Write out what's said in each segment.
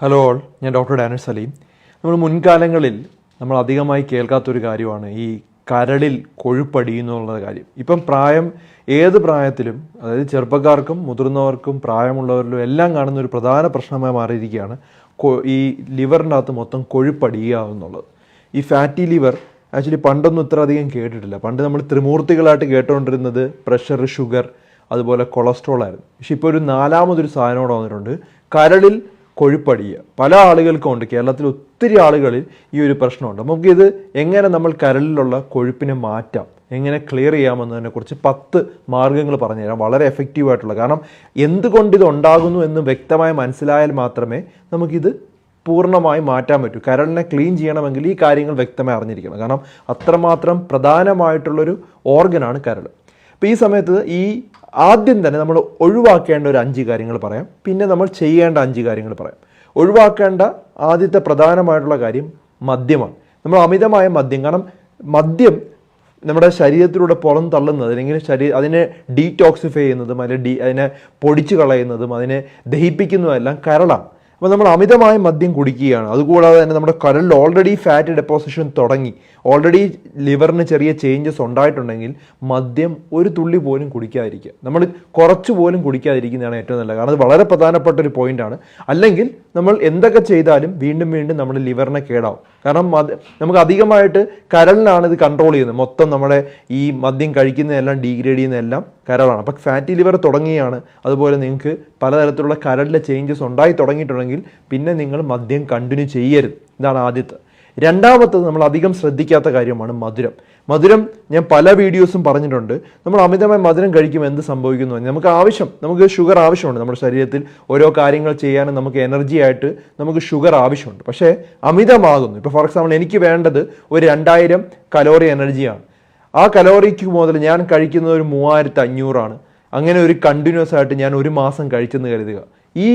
Hello all ഞാൻ doctor Danil Saleem നമ്മൾ മുൻകാലങ്ങളിൽ നമ്മൾ അധികമായി കേൾക്കാത്തൊരു കാര്യമാണ് ഈ കരളിൽ കൊഴുപ്പടിയുന്നു എന്നുള്ള കാര്യം. ഇപ്പം പ്രായം ഏത് പ്രായത്തിലും അതായത് ചെറുപ്പക്കാർക്കും മുതിർന്നവർക്കും പ്രായമുള്ളവരിലും എല്ലാം കാണുന്ന ഒരു പ്രധാന പ്രശ്നമായി മാറിയിരിക്കുകയാണ് ഈ ലിവറിന്റെ അകത്ത് മൊത്തം കൊഴുപ്പടിയുക എന്നുള്ളത്. ഈ ഫാറ്റി ലിവർ ആക്ച്വലി പണ്ടൊന്നും ഇത്ര അധികം കേട്ടിട്ടില്ല. പണ്ട് നമ്മൾ ത്രിമൂർത്തികളായിട്ട് കേട്ടുകൊണ്ടിരുന്നത് പ്രഷർ ഷുഗർ അതുപോലെ കൊളസ്ട്രോൾ ആയിരുന്നു. പക്ഷെ ഇപ്പോൾ ഒരു നാലാമതൊരു സാധനം കൂടെ വന്നിട്ടുണ്ട്. കരളിൽ കൊഴുപ്പടിയുക പല ആളുകൾക്കും ഉണ്ട്. കേരളത്തിൽ ഒത്തിരി ആളുകളിൽ ഈ ഒരു പ്രശ്നമുണ്ട്. നമുക്കിത് എങ്ങനെ നമ്മൾ കരളിലുള്ള കൊഴുപ്പിനെ മാറ്റാം? എങ്ങനെ ക്ലിയർ ചെയ്യാമെന്നതിനെ കുറിച്ച് പത്ത് മാർഗങ്ങൾ പറഞ്ഞുതരാം വളരെ എഫക്റ്റീവ് ആയിട്ടുള്ള. കാരണം എന്തുകൊണ്ട് ഇത് ഉണ്ടാകുന്നു എന്ന് വ്യക്തമായി മനസ്സിലായാൽ മാത്രമേ നമുക്കിത് പൂർണമായി മാറ്റാൻ പറ്റൂ. കരളിനെ ക്ലീൻ ചെയ്യണമെങ്കിൽ ഈ കാര്യങ്ങൾ വ്യക്തമായി അറിഞ്ഞിരിക്കണം. കാരണം അത്രമാത്രം പ്രധാനമായിട്ടുള്ളൊരു ഓർഗനാണ് കരൾ. അപ്പോൾ ഈ സമയത്ത് ഈ ആദ്യം തന്നെ നമ്മൾ ഒഴിവാക്കേണ്ട ഒരു അഞ്ച് കാര്യങ്ങൾ പറയാം. പിന്നെ നമ്മൾ ചെയ്യേണ്ട അഞ്ച് കാര്യങ്ങൾ പറയാം. ഒഴിവാക്കേണ്ട ആദ്യത്തെ പ്രധാനമായിട്ടുള്ള കാര്യം മദ്യമാണ്. നമ്മൾ അമിതമായ മദ്യം കാരണം മദ്യം നമ്മുടെ ശരീരത്തിലൂടെ പുറം തള്ളുന്നത് അല്ലെങ്കിൽ ശരീര അതിനെ ഡീടോക്സിഫൈ ചെയ്യുന്നതും അതിനെ ഡി അതിനെ പൊടിച്ചു കളയുന്നതും അതിനെ ദഹിപ്പിക്കുന്നതും എല്ലാം കരളാണ്. അപ്പോൾ നമ്മൾ അമിതമായ മദ്യം കുടിക്കുകയാണ്. അതുകൂടാതെ തന്നെ നമ്മുടെ കരളിൽ ഓൾറെഡി ഫാറ്റ് ഡെപ്പോസിഷൻ തുടങ്ങി. ഓൾറെഡി ലിവറിന് ചെറിയ ചേഞ്ചസ് ഉണ്ടായിട്ടുണ്ടെങ്കിൽ മദ്യം ഒരു തുള്ളി പോലും കുടിക്കാതിരിക്കുക. നമ്മൾ കുറച്ച് പോലും കുടിക്കാതിരിക്കുന്നതാണ് ഏറ്റവും നല്ലത്. കാരണം അത് വളരെ പ്രധാനപ്പെട്ട ഒരു പോയിന്റാണ് അല്ലെങ്കിൽ നമ്മൾ എന്തൊക്കെ ചെയ്താലും വീണ്ടും വീണ്ടും നമ്മുടെ ലിവറിനെ കേടാവും. കാരണം മദ് നമുക്ക് അധികമായിട്ട് കരളിനാണ് ഇത് കൺട്രോൾ ചെയ്യുന്നത്. മൊത്തം നമ്മുടെ ഈ മദ്യം കഴിക്കുന്നതെല്ലാം ഡീഗ്രേഡ് ചെയ്യുന്നതെല്ലാം കരളാണ്. അപ്പം ഫാറ്റി ലിവർ തുടങ്ങിയാണ്. അതുപോലെ നിങ്ങൾക്ക് പലതരത്തിലുള്ള കരളിലെ ചേഞ്ചസ് ഉണ്ടായി തുടങ്ങിയിട്ടുണ്ടെങ്കിൽ പിന്നെ നിങ്ങൾ മദ്യം കണ്ടിന്യൂ ചെയ്യരുത്. ഇതാണ് ആദ്യത്തെ രണ്ടാമത്തത് നമ്മൾ അധികം ശ്രദ്ധിക്കാത്ത കാര്യമാണ് മധുരം. മധുരം ഞാൻ പല വീഡിയോസും പറഞ്ഞിട്ടുണ്ട്. നമ്മൾ അമിതമായി മധുരം കഴിക്കുമ്പോൾ എന്ത് സംഭവിക്കുന്നു? നമുക്ക് ആവശ്യം നമുക്ക് ഷുഗർ ആവശ്യമുണ്ട് നമ്മുടെ ശരീരത്തിൽ. ഓരോ കാര്യങ്ങൾ ചെയ്യാനും നമുക്ക് എനർജി ആയിട്ട് നമുക്ക് ഷുഗർ ആവശ്യമുണ്ട്. പക്ഷേ അമിതമാകുന്നു. ഇപ്പോൾ ഫോർ എക്സാമ്പിൾ എനിക്ക് വേണ്ടത് ഒരു രണ്ടായിരം കലോറി എനർജിയാണ്. ആ കലോറിക്ക് മുതൽ ഞാൻ കഴിക്കുന്നത് ഒരു മൂവായിരത്തി അഞ്ഞൂറാണ് അങ്ങനെ ഒരു കണ്ടിന്യൂസ് ആയിട്ട് ഞാൻ ഒരു മാസം കഴിച്ചെന്ന് കരുതുക. ഈ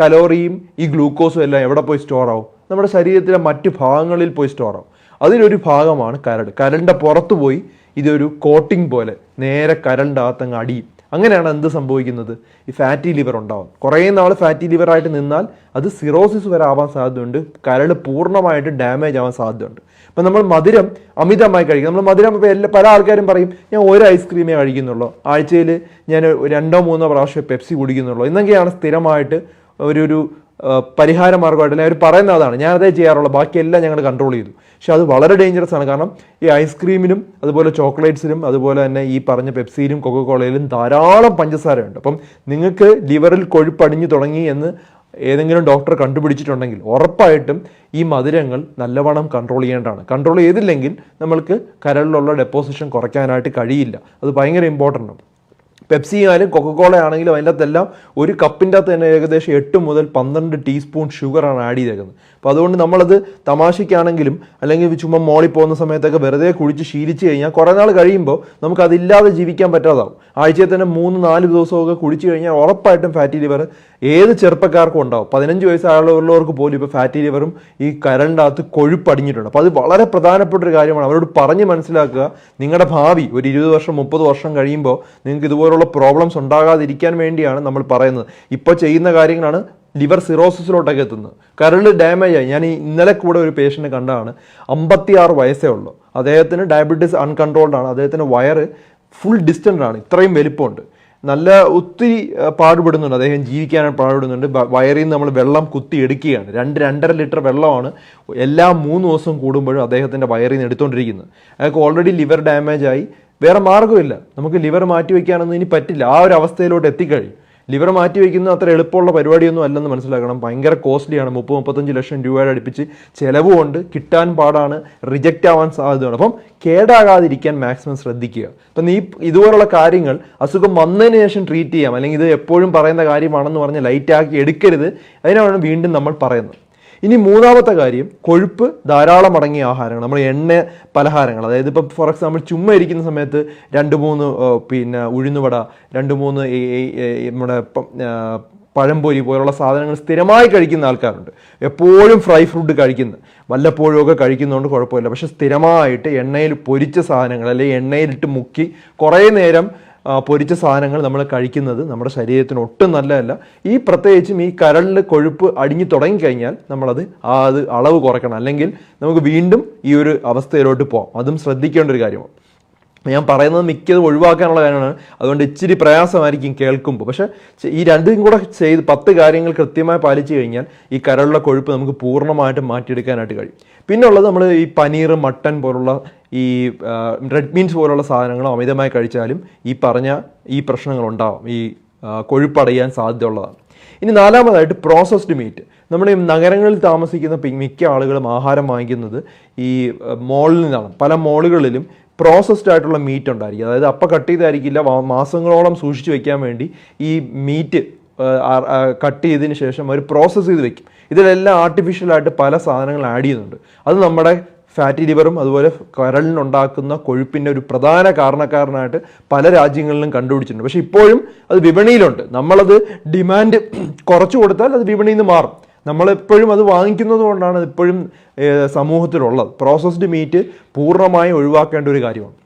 കലോറിയും ഈ ഗ്ലൂക്കോസും എല്ലാം എവിടെ പോയി സ്റ്റോർ ആവും? നമ്മുടെ ശരീരത്തിലെ മറ്റ് ഭാഗങ്ങളിൽ പോയി സ്റ്റോർ ആവും. അതിലൊരു ഭാഗമാണ് കരട്. കരണ്ട പുറത്തു പോയി ഇതൊരു കോട്ടിംഗ് പോലെ നേരെ കരണ്ടാത്തങ്ങ് അടിയും. അങ്ങനെയാണ് എന്ത് സംഭവിക്കുന്നത്? ഈ ഫാറ്റി ലിവർ ഉണ്ടാവും. കുറേ നാൾ ഫാറ്റി ലിവറായിട്ട് നിന്നാൽ അത് സിറോസിസ് വരെ ആവാൻ സാധ്യതയുണ്ട്. കരൾ പൂർണമായിട്ട് ഡാമേജ് ആവാൻ സാധ്യതയുണ്ട്. അപ്പം നമ്മൾ മധുരം അമിതമായി കഴിക്കും. നമ്മൾ മധുരം ഇപ്പോൾ എല്ലാ പല ആൾക്കാരും പറയും ഞാൻ ഒരു ഐസ്ക്രീമേ കഴിക്കുന്നുള്ളൂ. ആഴ്ചയിൽ ഞാൻ രണ്ടോ മൂന്നോ പ്രാവശ്യം പെപ്സി കുടിക്കുന്നുള്ളൂ. എന്നൊക്കെയാണ് സ്ഥിരമായിട്ട് ഒരു ഒരു പരിഹാര മാർഗമായിട്ട് അവർ പറയുന്ന അതാണ്. ഞാനതേ ചെയ്യാറുള്ളൂ. ബാക്കിയെല്ലാം ഞങ്ങൾ കൺട്രോൾ ചെയ്തു. പക്ഷേ അത് വളരെ ഡേഞ്ചറസ് ആണ്. കാരണം ഈ ഐസ്ക്രീമിനും അതുപോലെ ചോക്ലേറ്റ്സിലും അതുപോലെ തന്നെ ഈ പറഞ്ഞ പെപ്സിയിലും കൊക്കക്കോളയിലും ധാരാളം പഞ്ചസാരയുണ്ട്. അപ്പം നിങ്ങൾക്ക് ലിവറിൽ കൊഴുപ്പടിഞ്ഞു തുടങ്ങി എന്ന് ഏതെങ്കിലും ഡോക്ടർ കണ്ടുപിടിച്ചിട്ടുണ്ടെങ്കിൽ ഉറപ്പായിട്ടും ഈ മധുരങ്ങൾ നല്ലവണ്ണം കൺട്രോൾ ചെയ്യേണ്ടതാണ്. കൺട്രോൾ ചെയ്തില്ലെങ്കിൽ നമ്മൾക്ക് കരളിലുള്ള ഡെപ്പോസിഷൻ കുറയ്ക്കാനായിട്ട് കഴിയില്ല. അത് ഭയങ്കര ഇമ്പോർട്ടന്റ് ആണ്. പെപ്സി ആയാലും കൊക്കക്കോള ആണെങ്കിലും അതിന്റെ ഒരു കപ്പിന്റെ അകത്ത് തന്നെ ഏകദേശം എട്ട് മുതൽ പന്ത്രണ്ട് ടീസ്പൂൺ ഷുഗറാണ് ആഡ് ചെയ്തേക്കുന്നത്. അപ്പോൾ അതുകൊണ്ട് നമ്മളത് തമാശയ്ക്കാണെങ്കിലും അല്ലെങ്കിൽ ചുമ്മാ മോളിൽ പോകുന്ന സമയത്തൊക്കെ വെറുതെ കുഴിച്ച് ശീലിച്ച് കഴിഞ്ഞാൽ കുറേ നാൾ കഴിയുമ്പോൾ നമുക്കതില്ലാതെ ജീവിക്കാൻ പറ്റാതാവും. ആഴ്ചയിൽ തന്നെ മൂന്ന് നാല് ദിവസമൊക്കെ കുടിച്ചു കഴിഞ്ഞാൽ ഉറപ്പായിട്ടും ഫാറ്റി ലിവർ ഏത് ചെറുപ്പക്കാർക്കും ഉണ്ടാവും. പതിനഞ്ച് വയസ്സായുള്ളവർക്ക് പോലും ഇപ്പോൾ ഫാറ്റി ലിവറും ഈ കരളിനകത്ത് കൊഴുപ്പടിഞ്ഞിട്ടുണ്ട്. അപ്പോൾ അത് വളരെ പ്രധാനപ്പെട്ട ഒരു കാര്യമാണ്. അവരോട് പറഞ്ഞ് മനസ്സിലാക്കുക. നിങ്ങളുടെ ഭാവി ഒരു ഇരുപത് വർഷം മുപ്പത് വർഷം കഴിയുമ്പോൾ നിങ്ങൾക്ക് ഇതുപോലുള്ള പ്രോബ്ലംസ് ഉണ്ടാകാതിരിക്കാൻ വേണ്ടിയാണ് നമ്മൾ പറയുന്നത്. ഇപ്പോൾ ചെയ്യുന്ന കാര്യങ്ങളാണ് ലിവർ സിറോസിസിലോട്ടൊക്കെ എത്തുന്നത്. കരൾ ഡാമേജ് ആയി. ഞാൻ ഇന്നലെ കൂടെ ഒരു പേഷ്യന്റ് കണ്ടതാണ്. അമ്പത്തിയാറ് വയസ്സേ ഉള്ളൂ. അദ്ദേഹത്തിന് ഡയബറ്റീസ് അൺകൺട്രോൾഡ് ആണ്. അദ്ദേഹത്തിന് വയറ് ഫുൾ ഡിസ്റ്റന്റ് ആണ്. ഇത്രയും വലിപ്പമുണ്ട്. നല്ല ഒത്തിരി പാടുപെടുന്നുണ്ട്. അദ്ദേഹം ജീവിക്കാനായിട്ട് പാടുപെടുന്നുണ്ട്. വയറിൽ നിന്ന് നമ്മൾ വെള്ളം കുത്തി എടുക്കുകയാണ്. രണ്ട് രണ്ടര ലിറ്റർ വെള്ളമാണ് എല്ലാ മൂന്ന് ദിവസം കൂടുമ്പോഴും അദ്ദേഹത്തിന്റെ വയറിൽ നിന്ന് എടുത്തുകൊണ്ടിരിക്കുന്നത്. അയാൾക്ക് ഓൾറെഡി ലിവർ ഡാമേജ് ആയി. വേറെ മാർഗമില്ല. നമുക്ക് ലിവർ മാറ്റി വയ്ക്കാനൊന്നും ഇനി പറ്റില്ല. ആ ഒരു അവസ്ഥയിലോട്ട് എത്തിക്കഴിയും ലിവർ മാറ്റി വയ്ക്കുന്നത് അത്ര എളുപ്പമുള്ള പരിപാടിയൊന്നും അല്ലെന്ന് മനസ്സിലാക്കണം. ഭയങ്കര കോസ്റ്റ്ലിയാണ് മുപ്പത് മുപ്പത്തഞ്ച് ലക്ഷം രൂപയുടെ അടുപ്പിച്ച് ചിലവുമുണ്ട് കിട്ടാൻ പാടാണ് റിജക്റ്റ് ആവാൻ സാധ്യതയാണ് അപ്പം കേടാകാതിരിക്കാൻ മാക്സിമം ശ്രദ്ധിക്കുക. അപ്പം നീ ഇതുപോലുള്ള കാര്യങ്ങൾ അസുഖം വന്നതിന് ശേഷം ട്രീറ്റ് ചെയ്യാം. അല്ലെങ്കിൽ ഇത് എപ്പോഴും പറയുന്ന കാര്യമാണെന്ന് പറഞ്ഞ് ലൈറ്റാക്കി എടുക്കരുത്. അതിനാണ് വീണ്ടും നമ്മൾ പറയുന്നത്. ഇനി മൂന്നാമത്തെ കാര്യം കൊഴുപ്പ് ധാരാളം അടങ്ങിയ ആഹാരങ്ങൾ നമ്മൾ എണ്ണ പലഹാരങ്ങൾ. അതായത് ഇപ്പം ഫോർ എക്സാമ്പിൾ ചുമ്മാ ഇരിക്കുന്ന സമയത്ത് രണ്ട് മൂന്ന് പിന്നെ ഉഴുന്നുവട രണ്ട് മൂന്ന് നമ്മുടെ പഴംപൊരി പോലുള്ള സാധനങ്ങൾ സ്ഥിരമായി കഴിക്കുന്ന ആൾക്കാരുണ്ട്. എപ്പോഴും ഫ്രൈ ഫുഡ് കഴിക്കുന്നു വല്ലപ്പോഴും ഒക്കെ കഴിക്കുന്നതുകൊണ്ട് കുഴപ്പമില്ല. പക്ഷെ സ്ഥിരമായിട്ട് എണ്ണയിൽ പൊരിച്ച സാധനങ്ങൾ അല്ലെങ്കിൽ എണ്ണയിലിട്ട് മുക്കി കുറേ നേരം പൊരിച്ച സാധനങ്ങൾ നമ്മൾ കഴിക്കുന്നത് നമ്മുടെ ശരീരത്തിന് ഒട്ടും നല്ലതല്ല. ഈ പ്രത്യേകിച്ചും ഈ കരളിൽ കൊഴുപ്പ് അടിഞ്ഞു തുടങ്ങിക്കഴിഞ്ഞാൽ നമ്മളത് ആ അത് അളവ് കുറയ്ക്കണം. അല്ലെങ്കിൽ നമുക്ക് വീണ്ടും ഈ ഒരു അവസ്ഥയിലോട്ട് പോകാം അതും ശ്രദ്ധിക്കേണ്ട ഒരു കാര്യമാണ്. ഞാൻ പറയുന്നത് മിക്കതും ഒഴിവാക്കാനുള്ള കാര്യമാണ്. അതുകൊണ്ട് ഇച്ചിരി പ്രയാസമായിരിക്കും കേൾക്കുമ്പോൾ. പക്ഷേ ഈ രണ്ടും കൂടെ ചെയ്ത് പത്ത് കാര്യങ്ങൾ കൃത്യമായി പാലിച്ചു കഴിഞ്ഞാൽ ഈ കരളിലെ കൊഴുപ്പ് നമുക്ക് പൂർണമായിട്ടും മാറ്റിയെടുക്കാനായിട്ട് കഴിയും. പിന്നുള്ളത് നമ്മൾ ഈ പനീർ മട്ടൻ പോലുള്ള ഈ റെഡ് മീൻസ് പോലുള്ള സാധനങ്ങൾ അമിതമായി കഴിച്ചാലും ഈ പറഞ്ഞ ഈ പ്രശ്നങ്ങൾ ഉണ്ടാവും. ഈ കൊഴുപ്പടയാൻ സാധ്യതയുള്ളതാണ്. ഇനി നാലാമതായിട്ട് പ്രോസസ്ഡ് മീറ്റ് നമ്മുടെ നഗരങ്ങളിൽ താമസിക്കുന്ന മിക്ക ആളുകളും ആഹാരം വാങ്ങിക്കുന്നത് ഈ മോളിൽ നിന്നാണ്. പല മോളുകളിലും പ്രോസസ്ഡ് ആയിട്ടുള്ള മീറ്റ് ഉണ്ടായിരിക്കും. അതായത് അപ്പം കട്ട് ചെയ്തായിരിക്കില്ല മാസങ്ങളോളം സൂക്ഷിച്ചു വെക്കാൻ വേണ്ടി ഈ മീറ്റ് കട്ട് ചെയ്തതിന് ശേഷം അവർ പ്രോസസ്സ് ചെയ്ത് വെക്കും. ഇതിലെല്ലാം ആർട്ടിഫിഷ്യലായിട്ട് പല സാധനങ്ങൾ ആഡ് ചെയ്യുന്നുണ്ട്. അത് നമ്മുടെ ഫാറ്റി ലിവറും അതുപോലെ കരളിനുണ്ടാക്കുന്ന കൊഴുപ്പിന്റെ ഒരു പ്രധാന കാരണക്കാരനായിട്ട് പല രാജ്യങ്ങളിലും കണ്ടുപിടിച്ചിട്ടുണ്ട്. പക്ഷേ ഇപ്പോഴും അത് വിപണിയിലുണ്ട്. നമ്മളത് ഡിമാൻഡ് കുറച്ചു കൊടുത്താൽ അത് വിപണിയിൽ നിന്ന് മാറും. നമ്മളെപ്പോഴും അത് വാങ്ങിക്കുന്നത് കൊണ്ടാണ് ഇപ്പോഴും സമൂഹത്തിലുള്ളത്. പ്രോസസ്ഡ് മീറ്റ് പൂർണമായും ഒഴിവാക്കേണ്ട ഒരു കാര്യമാണ്.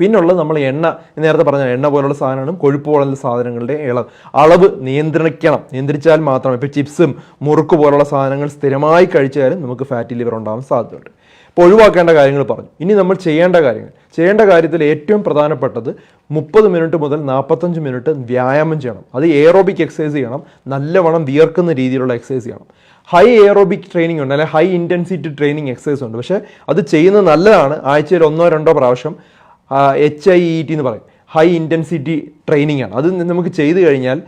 പിന്നുള്ളത് നമ്മൾ എണ്ണ നേരത്തെ പറഞ്ഞ എണ്ണ പോലുള്ള സാധനങ്ങളും കൊഴുപ്പ് പോലുള്ള സാധനങ്ങളുടെ ഇളവ് അളവ് നിയന്ത്രിക്കണം. നിയന്ത്രിച്ചാൽ മാത്രം. ഇപ്പോൾ ചിപ്സും മുറുക്ക് പോലുള്ള സാധനങ്ങൾ സ്ഥിരമായി കഴിച്ചാലും നമുക്ക് ഫാറ്റി ലിവർ ഉണ്ടാകാൻ സാധ്യതയുണ്ട്. അപ്പോൾ ഒഴിവാക്കേണ്ട കാര്യങ്ങൾ പറഞ്ഞു. ഇനി നമ്മൾ ചെയ്യേണ്ട കാര്യങ്ങൾ. ചെയ്യേണ്ട കാര്യത്തിൽ ഏറ്റവും പ്രധാനപ്പെട്ടത് മുപ്പത് മിനിറ്റ് മുതൽ നാൽപ്പത്തഞ്ച് മിനിറ്റ് വ്യായാമം ചെയ്യണം. അത് എയറോബിക് എക്സസൈസ് ചെയ്യണം. നല്ലവണ്ണം വിയർക്കുന്ന രീതിയിലുള്ള എക്സസൈസ് ചെയ്യണം. ഹൈ എയറോബിക് ട്രെയിനിങ് ഉണ്ട്. അല്ലെങ്കിൽ ഹൈ ഇന്റൻസിറ്റി ട്രെയിനിങ് എക്സസൈസ് ഉണ്ട്. പക്ഷേ അത് ചെയ്യുന്നത് നല്ലതാണ്. ആഴ്ചയിൽ ഒന്നോ രണ്ടോ പ്രാവശ്യം എച്ച് ഐ ഇ ടി എന്ന് പറയും. ഹൈ ഇന്റൻസിറ്റി ട്രെയിനിങ് ആണ് അത് നമുക്ക് ചെയ്തു കഴിഞ്ഞാൽ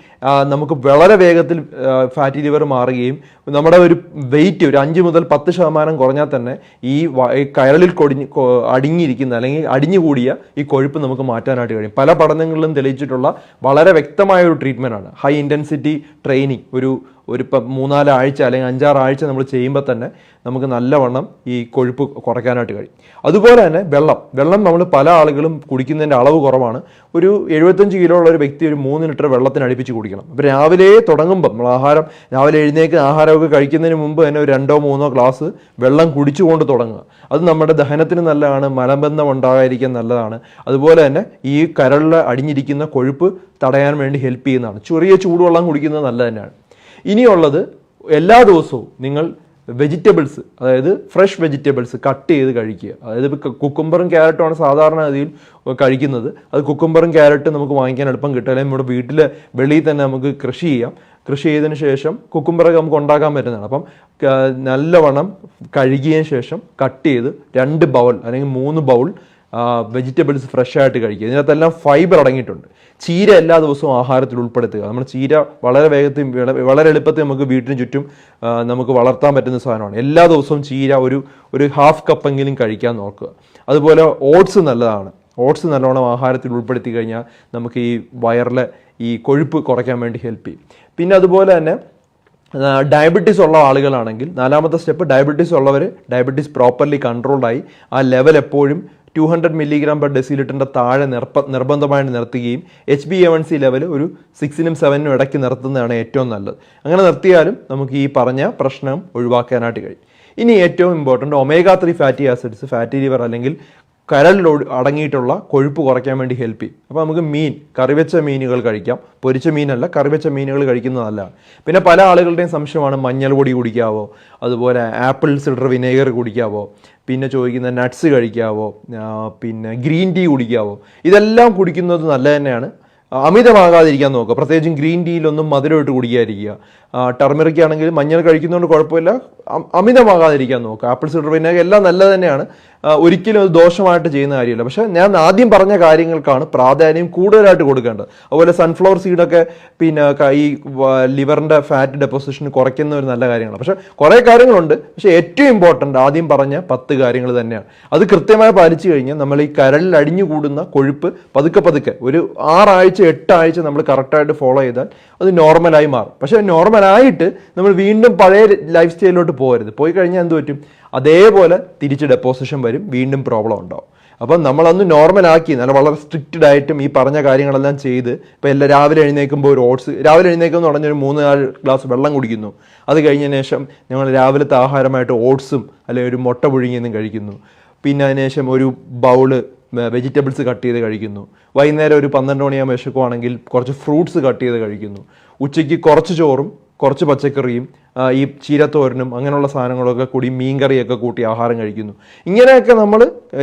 നമുക്ക് വളരെ വേഗത്തിൽ ഫാറ്റി ലിവർ മാറുകയും നമ്മുടെ ഒരു വെയിറ്റ് ഒരു അഞ്ച് മുതൽ പത്ത് ശതമാനം കുറഞ്ഞാൽ തന്നെ ഈ കയറലിൽ കൊടിഞ്ഞ് അടിഞ്ഞിരിക്കുന്ന അല്ലെങ്കിൽ അടിഞ്ഞുകൂടിയ ഈ കൊഴുപ്പ് നമുക്ക് മാറ്റാനായിട്ട് കഴിയും. പല പഠനങ്ങളിലും തെളിയിച്ചിട്ടുള്ള വളരെ വ്യക്തമായ ഒരു ട്രീറ്റ്മെന്റ് ആണ് ഹൈ ഇന്റൻസിറ്റി ട്രെയിനിങ്. ഒരു ഒരു ഇപ്പം മൂന്നാൽ ആഴ്ച അല്ലെങ്കിൽ അഞ്ചാറ് ആഴ്ച നമ്മൾ ചെയ്യുമ്പോൾ തന്നെ നമുക്ക് നല്ലവണ്ണം ഈ കൊഴുപ്പ് കുറയ്ക്കാനായിട്ട് കഴിയും. അതുപോലെ തന്നെ വെള്ളം. വെള്ളം നമ്മൾ പല ആളുകളും കുടിക്കുന്നതിന്റെ അളവ് കുറവാണ്. ഒരു എഴുപത്തഞ്ച് കിലോ ഒരു വ്യക്തി ഒരു മൂന്ന് ലിറ്റർ വെള്ളത്തിന് അടുപ്പിച്ച് കുടിക്കണം. അപ്പോൾ രാവിലെ തുടങ്ങുമ്പം നമ്മൾ ആഹാരം രാവിലെ എഴുന്നേക്ക് ആഹാരമൊക്കെ കഴിക്കുന്നതിന് മുമ്പ് തന്നെ ഒരു രണ്ടോ മൂന്നോ ഗ്ലാസ് വെള്ളം കുടിച്ചുകൊണ്ട് തുടങ്ങുക. അത് നമ്മുടെ ദഹനത്തിന് നല്ലതാണ് മലബന്ധം ഉണ്ടാകാതിരിക്കാൻ നല്ലതാണ്. അതുപോലെ തന്നെ ഈ കരളിൽ അടിഞ്ഞിരിക്കുന്ന കൊഴുപ്പ് തടയാൻ വേണ്ടി ഹെൽപ്പ് ചെയ്യുന്നതാണ്. ചെറിയ ചൂടുവെള്ളം കുടിക്കുന്നത് നല്ലത് തന്നെയാണ്. ഇനിയുള്ളത് എല്ലാ ദിവസവും നിങ്ങൾ വെജിറ്റബിൾസ് അതായത് ഫ്രഷ് വെജിറ്റബിൾസ് കട്ട് ചെയ്ത് കഴിക്കുക. അതായത് ഇപ്പോൾ കുക്കുംബറും ക്യാരറ്റുമാണ് സാധാരണ ഗതിയിൽ കഴിക്കുന്നത്. അത് കുക്കുംബറും ക്യാരറ്റും നമുക്ക് വാങ്ങിക്കാൻ എളുപ്പം കിട്ടും. അല്ലെങ്കിൽ നമ്മുടെ വീട്ടിലെ വെളിയിൽ തന്നെ നമുക്ക് കൃഷി ചെയ്യാം. കൃഷി ചെയ്തതിന് ശേഷം കുക്കുംബറൊക്കെ നമുക്ക് ഉണ്ടാക്കാൻ പറ്റുന്നതാണ്. അപ്പം നല്ലവണ്ണം കഴുകിയതിന് ശേഷം കട്ട് ചെയ്ത് രണ്ട് ബൗൾ അല്ലെങ്കിൽ മൂന്ന് ബൗൾ വെജിറ്റബിൾസ് ഫ്രഷ് ആയിട്ട് കഴിക്കുക. ഇതിനകത്തെല്ലാം ഫൈബർ അടങ്ങിയിട്ടുണ്ട്. ചീര എല്ലാ ദിവസവും ആഹാരത്തിൽ ഉൾപ്പെടുത്തുക. നമ്മൾ ചീര വളരെ വേഗത്തിൽ വളരെ എളുപ്പത്തിൽ നമുക്ക് വീട്ടിന് ചുറ്റും നമുക്ക് വളർത്താൻ പറ്റുന്ന സാധനമാണ്. എല്ലാ ദിവസവും ചീര ഒരു ഒരു ഹാഫ് കപ്പെങ്കിലും കഴിക്കാൻ നോക്കുക. അതുപോലെ ഓട്സ് നല്ലതാണ്. ഓട്സ് നല്ലോണം ആഹാരത്തിൽ ഉൾപ്പെടുത്തി കഴിഞ്ഞാൽ നമുക്ക് ഈ വയറിലെ ഈ കൊഴുപ്പ് കുറയ്ക്കാൻ വേണ്ടി ഹെൽപ്പ് ചെയ്യും. പിന്നെ അതുപോലെ തന്നെ ഡയബറ്റീസ് ഉള്ള ആളുകളാണെങ്കിൽ നാലാമത്തെ സ്റ്റെപ്പ് ഡയബറ്റീസ് ഉള്ളവർ ഡയബറ്റീസ് പ്രോപ്പർലി കൺട്രോൾഡായി ആ ലെവൽ എപ്പോഴും ടു ഹൺഡ്രഡ് മില്ലിഗ്രാം പെർ ഡെസിലിറ്ററിന്റെ താഴെ നിർപ്പ നിർബന്ധമായിട്ട് നിർത്തുകയും H B A one C level ഒരു സിക്സിനും സെവനും ഇടയ്ക്ക് നിർത്തുന്നതാണ് ഏറ്റവും നല്ലത്. അങ്ങനെ നിർത്തിയാലും നമുക്ക് ഈ പറഞ്ഞ പ്രശ്നം ഒഴിവാക്കാനായിട്ട് കഴിയും. ഇനി ഏറ്റവും important omega three fatty acids fatty liver അല്ലെങ്കിൽ കരളിൽ ഒഴി- അടങ്ങിയിട്ടുള്ള കൊഴുപ്പ് കുറയ്ക്കാൻ വേണ്ടി ഹെൽപ്പ് ചെയ്യും. അപ്പോൾ നമുക്ക് മീൻ കറിവെച്ച മീനുകൾ കഴിക്കാം. പൊരിച്ച മീനല്ല കറിവെച്ച മീനുകൾ കഴിക്കുന്നത് നല്ലതാണ് പിന്നെ പല ആളുകളുടെയും സംശയമാണ് മഞ്ഞൾ പൊടി കുടിക്കാവോ? അതുപോലെ ആപ്പിൾ സിഡർ വിനേഗർ കുടിക്കാവോ? പിന്നെ ചോദിക്കുന്ന നട്ട്സ് കഴിക്കാവോ? പിന്നെ ഗ്രീൻ ടീ കുടിക്കാവോ? ഇതെല്ലാം കുടിക്കുന്നത് നല്ല തന്നെയാണ്. അമിതമാകാതിരിക്കാൻ നോക്കുക. പ്രത്യേകിച്ചും ഗ്രീൻ ടീയിലൊന്നും മധുരം ഇട്ട് കുടിക്കാതിരിക്കുക ടർമറിക് ആണെങ്കിൽ മഞ്ഞൾ കഴിക്കുന്നതുകൊണ്ട് കുഴപ്പമില്ല. അമിതമാകാതിരിക്കാൻ നോക്കുക. ആപ്പിൾ സിഡർ വിനേഗർ എല്ലാം നല്ലത് തന്നെയാണ്. ഒരിക്കലും അത് ദോഷമായിട്ട് ചെയ്യുന്ന കാര്യമല്ല. പക്ഷേ ഞാൻ ആദ്യം പറഞ്ഞ കാര്യങ്ങൾക്കാണ് പ്രാധാന്യം കൂടുതലായിട്ട് കൊടുക്കേണ്ടത്. അതുപോലെ സൺഫ്ലവർ സീഡൊക്കെ പിന്നെ ഈ ലിവറിന്റെ ഫാറ്റ് ഡെപ്പോസിഷൻ കുറയ്ക്കുന്ന ഒരു നല്ല കാര്യങ്ങളാണ്. പക്ഷേ കുറേ കാര്യങ്ങളുണ്ട്. പക്ഷേ ഏറ്റവും ഇമ്പോർട്ടന്റ് ആദ്യം പറഞ്ഞ പത്ത് കാര്യങ്ങൾ തന്നെയാണ്. അത് കൃത്യമായി പാലിച്ചു കഴിഞ്ഞാൽ നമ്മൾ ഈ കരളിൽ അടിഞ്ഞു കൂടുന്ന കൊഴുപ്പ് പതുക്കെ പതുക്കെ ഒരു ആറാഴ്ച എട്ടാഴ്ച നമ്മൾ കറക്റ്റായിട്ട് ഫോളോ ചെയ്താൽ അത് നോർമലായി മാറും. പക്ഷേ നോർമലായിട്ട് നമ്മൾ വീണ്ടും പഴയ ലൈഫ് സ്റ്റൈലിലോട്ട് പോകരുത്. പോയി കഴിഞ്ഞാൽ എന്ത് പറ്റും? അതേപോലെ തിരിച്ച് ഡെപ്പോസിഷൻ വരും വീണ്ടും പ്രോബ്ലം ഉണ്ടാവും. അപ്പം നമ്മളന്ന് നോർമലാക്കി നല്ല വളരെ സ്ട്രിക്റ്റഡ് ആയിട്ടും ഈ പറഞ്ഞ കാര്യങ്ങളെല്ലാം ചെയ്ത് ഇപ്പോൾ എല്ലാം രാവിലെ എഴുന്നേൽക്കുമ്പോൾ ഒരു ഓട്സ് രാവിലെ എഴുന്നേൽക്കുമ്പോൾ പറഞ്ഞൊരു മൂന്ന് നാല് ഗ്ലാസ് വെള്ളം കുടിക്കുന്നു. അത് കഴിഞ്ഞതിന് ശേഷം ഞങ്ങൾ രാവിലത്തെ ആഹാരമായിട്ട് ഓട്സും അല്ലെങ്കിൽ ഒരു മുട്ട പുഴുങ്ങിയെന്നും കഴിക്കുന്നു. പിന്നെ അതിന് ശേഷം ഒരു ബൗൾ വെജിറ്റബിൾസ് കട്ട് ചെയ്ത് കഴിക്കുന്നു. വൈകുന്നേരം ഒരു പന്ത്രണ്ട് മണിയാകുമ്പോൾ വിശക്കുവാണെങ്കിൽ കുറച്ച് ഫ്രൂട്ട്സ് കട്ട് ചെയ്ത് കഴിക്കുന്നു. ഉച്ചയ്ക്ക് കുറച്ച് ചോറും കുറച്ച് പച്ചക്കറിയും ഈ ചീരത്തോരനും അങ്ങനെയുള്ള സാധനങ്ങളൊക്കെ കൂടി മീൻകറിയൊക്കെ കൂട്ടി ആഹാരം കഴിക്കുന്നു. ഇങ്ങനെയൊക്കെ നമ്മൾ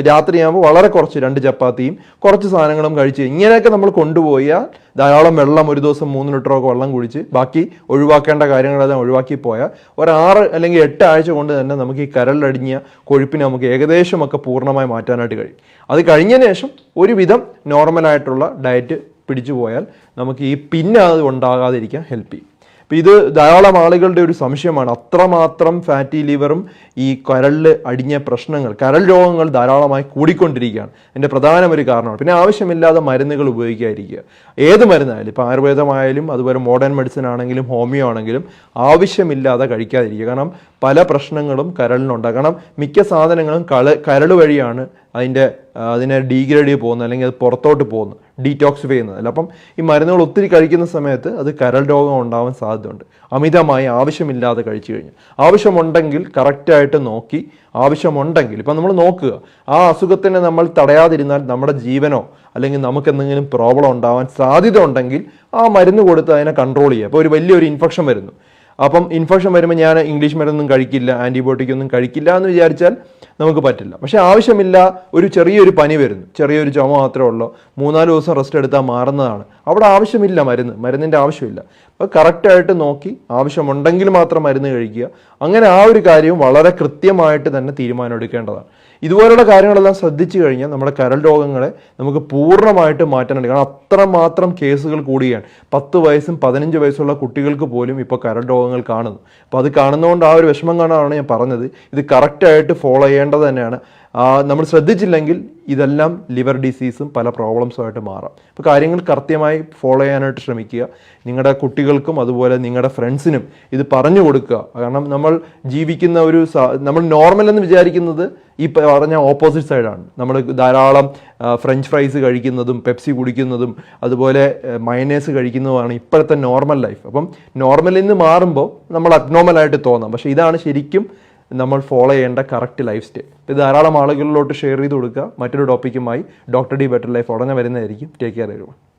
രാത്രിയാകുമ്പോൾ വളരെ കുറച്ച് രണ്ട് ചപ്പാത്തിയും കുറച്ച് സാധനങ്ങളും കഴിച്ച് ഇങ്ങനെയൊക്കെ നമ്മൾ കൊണ്ടുപോയാൽ ധാരാളം വെള്ളം ഒരു ദിവസം മൂന്ന് ലിറ്ററൊക്കെ വെള്ളം കുടിച്ച് ബാക്കി ഒഴിവാക്കേണ്ട കാര്യങ്ങളെല്ലാം ഒഴിവാക്കി പോയാൽ ഒരാറ് അല്ലെങ്കിൽ എട്ട് ആഴ്ച കൊണ്ട് തന്നെ നമുക്ക് ഈ കരളിലടിഞ്ഞ കൊഴുപ്പിനെ നമുക്ക് ഏകദേശമൊക്കെ പൂർണമായി മാറ്റാനായിട്ട് കഴിയും. അത് കഴിഞ്ഞതിന് ശേഷം ഒരുവിധം നോർമലായിട്ടുള്ള ഡയറ്റ് പിടിച്ചു പോയാൽ നമുക്ക് ഈ പിന്നെ അത് ഉണ്ടാകാതിരിക്കാൻ ഹെൽപ്പ് ചെയ്യും. അപ്പോൾ ഇത് ധാരാളം ആളുകളുടെ ഒരു സംശയമാണ്. അത്രമാത്രം ഫാറ്റി ലിവറും ഈ കരളിൽ അടിഞ്ഞ പ്രശ്നങ്ങൾ കരൾ രോഗങ്ങൾ ധാരാളമായി കൂടിക്കൊണ്ടിരിക്കുകയാണ്. അതിന്റെ പ്രധാന ഒരു കാരണമാണ്. പിന്നെ ആവശ്യമില്ലാതെ മരുന്നുകൾ ഉപയോഗിക്കാതിരിക്കുക. ഏത് മരുന്നായാലും ഇപ്പോൾ ആയുർവേദമായാലും അതുപോലെ മോഡേൺ മെഡിസിൻ ആണെങ്കിലും ഹോമിയോ ആണെങ്കിലും ആവശ്യമില്ലാതെ കഴിക്കാതിരിക്കുക. കാരണം പല പ്രശ്നങ്ങളും കരളിനുണ്ടാകും കാരണം മിക്ക സാധനങ്ങളും കള കരൾ വഴിയാണ് അതിന്റെ അതിനെ ഡീഗ്രേഡ് ചെയ്ത് പോകുന്നത് അല്ലെങ്കിൽ അത് പുറത്തോട്ട് പോകുന്നു ഡീറ്റോക്സിഫൈ ചെയ്യുന്നത്. അപ്പം ഈ മരുന്നുകൾ ഒത്തിരി കഴിക്കുന്ന സമയത്ത് അത് കരൾ രോഗം ഉണ്ടാവാൻ സാധ്യതയുണ്ട്. അമിതമായി ആവശ്യമില്ലാതെ കഴിച്ചു കഴിഞ്ഞു. ആവശ്യമുണ്ടെങ്കിൽ കറക്റ്റായിട്ട് നോക്കി ആവശ്യമുണ്ടെങ്കിൽ ഇപ്പം നമ്മൾ നോക്കുക ആ അസുഖത്തിനെ നമ്മൾ തടയാതിരുന്നാൽ നമ്മുടെ ജീവനോ അല്ലെങ്കിൽ നമുക്ക് എന്തെങ്കിലും പ്രോബ്ലം ഉണ്ടാവാൻ സാധ്യത ഉണ്ടെങ്കിൽ ആ മരുന്ന് കൊടുത്ത് അതിനെ കൺട്രോൾ ചെയ്യുക. അപ്പോൾ ഒരു വലിയൊരു ഇൻഫെക്ഷൻ വരുന്നു. അപ്പം ഇൻഫെക്ഷൻ വരുമ്പോൾ ഞാൻ ഇംഗ്ലീഷ് മരുന്നൊന്നും കഴിക്കില്ല ആന്റിബയോട്ടിക് ഒന്നും കഴിക്കില്ല എന്ന് വിചാരിച്ചാൽ നമുക്ക് പറ്റില്ല. പക്ഷേ ആവശ്യമില്ല ഒരു ചെറിയൊരു പനി വരുന്നു. ചെറിയൊരു ചുമ മാത്രമേ ഉള്ളൂ. മൂന്നാൽ ദിവസം റെസ്റ്റ് എടുത്താൽ മാറുന്നതാണ്. അവിടെ ആവശ്യമില്ല മരുന്ന്. മരുന്നിന്റെ ആവശ്യമില്ല. അപ്പോൾ കറക്റ്റായിട്ട് നോക്കി ആവശ്യമുണ്ടെങ്കിൽ മാത്രം മരുന്ന് കഴിക്കുക. അങ്ങനെ ആ ഒരു കാര്യവും വളരെ കൃത്യമായിട്ട് തന്നെ തീരുമാനം എടുക്കേണ്ടതാണ് ഇതുപോലുള്ള കാര്യങ്ങളെല്ലാം ശ്രദ്ധിച്ചു കഴിഞ്ഞാൽ നമ്മുടെ കരൾ രോഗങ്ങളെ നമുക്ക് പൂർണമായിട്ട് മാറ്റാനുണ്ട് കാരണം അത്രമാത്രം കേസുകൾ കൂടുകയാണ് പത്ത് വയസ്സും പതിനഞ്ച് വയസ്സുള്ള കുട്ടികൾക്ക് പോലും ഇപ്പോൾ കരൾ രോഗങ്ങൾ കാണുന്നു. അപ്പോൾ അത് കാണുന്നതുകൊണ്ട് ആ ഒരു വിഷമം കാണാനാണ് ഞാൻ പറഞ്ഞത്. ഇത് കറക്റ്റായിട്ട് ഫോളോ ചെയ്യേണ്ടത് തന്നെയാണ്. നമ്മൾ ശ്രദ്ധിച്ചില്ലെങ്കിൽ ഇതെല്ലാം ലിവർ ഡിസീസും പല പ്രോബ്ലംസുമായിട്ട് മാറാം. അപ്പോൾ കാര്യങ്ങൾ കൃത്യമായി ഫോളോ ചെയ്യാനായിട്ട് ശ്രമിക്കുക. നിങ്ങളുടെ കുട്ടികൾക്കും അതുപോലെ നിങ്ങളുടെ ഫ്രണ്ട്സിനും ഇത് പറഞ്ഞു കൊടുക്കുക. കാരണം നമ്മൾ ജീവിക്കുന്ന ഒരു നമ്മൾ നോർമൽ എന്ന് വിചാരിക്കുന്നത് ഈ പറഞ്ഞ ഓപ്പോസിറ്റ് സൈഡാണ്. നമ്മൾ ധാരാളം ഫ്രഞ്ച് ഫ്രൈസ് കഴിക്കുന്നതും പെപ്സി കുടിക്കുന്നതും അതുപോലെ മയനേസ് കഴിക്കുന്നതുമാണ് ഇപ്പോഴത്തെ നോർമൽ ലൈഫ്. അപ്പം നോർമലിൽ നിന്ന് മാറുമ്പോൾ നമ്മൾ അബ്നോർമലായിട്ട് തോന്നാം. പക്ഷേ ഇതാണ് ശരിക്കും നമ്മൾ ഫോളോ ചെയ്യേണ്ട കറക്റ്റ് ലൈഫ് സ്റ്റൈൽ ഇത് ധാരാളം ആളുകളിലോട്ട് ഷെയർ ചെയ്ത് കൊടുക്കുക. മറ്റൊരു ടോപ്പിക്കുമായി ഡോക്ടർ ഡി ബെറ്റർ ലൈഫ് ഉടനെ വരുന്നതായിരിക്കും. Take care everyone.